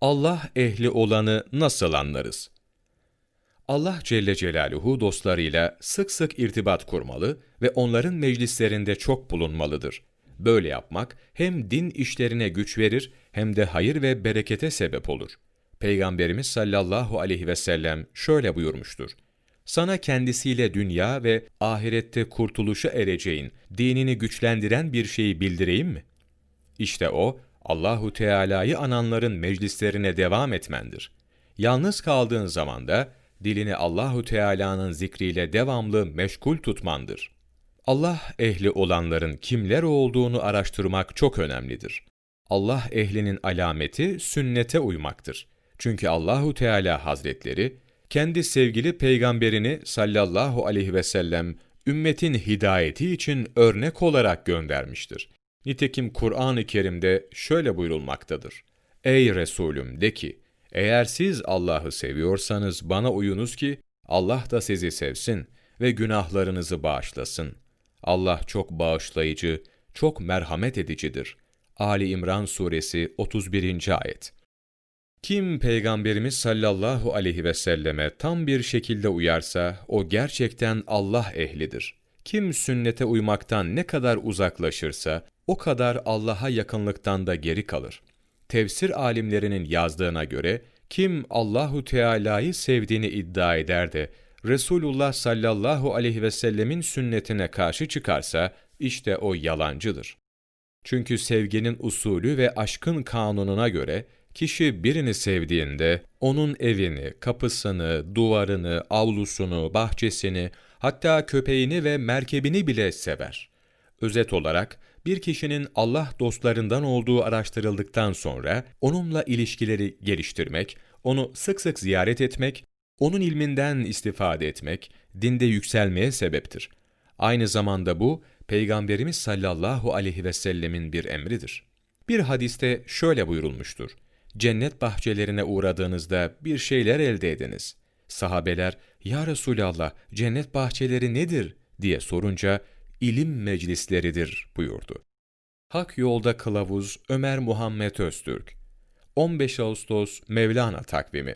Allah ehli olanı nasıl anlarız? Allah Celle Celaluhu dostlarıyla sık sık irtibat kurmalı ve onların meclislerinde çok bulunmalıdır. Böyle yapmak hem din işlerine güç verir hem de hayır ve berekete sebep olur. Peygamberimiz sallallahu aleyhi ve sellem şöyle buyurmuştur. Sana kendisiyle dünya ve ahirette kurtuluşa ereceğin, dinini güçlendiren bir şeyi bildireyim mi? İşte o, Allahu Teala'yı ananların meclislerine devam etmendir. Yalnız kaldığın zaman da dilini Allahu Teala'nın zikriyle devamlı meşgul tutmandır. Allah ehli olanların kimler olduğunu araştırmak çok önemlidir. Allah ehlinin alameti sünnete uymaktır. Çünkü Allahu Teala Hazretleri kendi sevgili peygamberini sallallahu aleyhi ve sellem ümmetin hidayeti için örnek olarak göndermiştir. Nitekim Kur'an-ı Kerim'de şöyle buyurulmaktadır. Ey Resulüm de ki, eğer siz Allah'ı seviyorsanız bana uyunuz ki Allah da sizi sevsin ve günahlarınızı bağışlasın. Allah çok bağışlayıcı, çok merhamet edicidir. Ali İmran Suresi 31. Ayet Kim Peygamberimiz sallallahu aleyhi ve selleme tam bir şekilde uyarsa, o gerçekten Allah ehlidir. Kim sünnete uymaktan ne kadar uzaklaşırsa, o kadar Allah'a yakınlıktan da geri kalır. Tefsir alimlerinin yazdığına göre, kim Allahu Teala'yı sevdiğini iddia eder de, Resulullah sallallahu aleyhi ve sellemin sünnetine karşı çıkarsa, işte o yalancıdır. Çünkü sevginin usulü ve aşkın kanununa göre, kişi birini sevdiğinde, onun evini, kapısını, duvarını, avlusunu, bahçesini, hatta köpeğini ve merkebini bile sever. Özet olarak, bir kişinin Allah dostlarından olduğu araştırıldıktan sonra, onunla ilişkileri geliştirmek, onu sık sık ziyaret etmek, onun ilminden istifade etmek, dinde yükselmeye sebeptir. Aynı zamanda bu, Peygamberimiz sallallahu aleyhi ve sellemin bir emridir. Bir hadiste şöyle buyurulmuştur. Cennet bahçelerine uğradığınızda bir şeyler elde ediniz. Sahabeler, Ya Resulallah, cennet bahçeleri nedir? diye sorunca, ilim meclisleridir buyurdu. Hak Yolda Kılavuz Ömer Muhammed Öztürk. 15 Ağustos Mevlana takvimi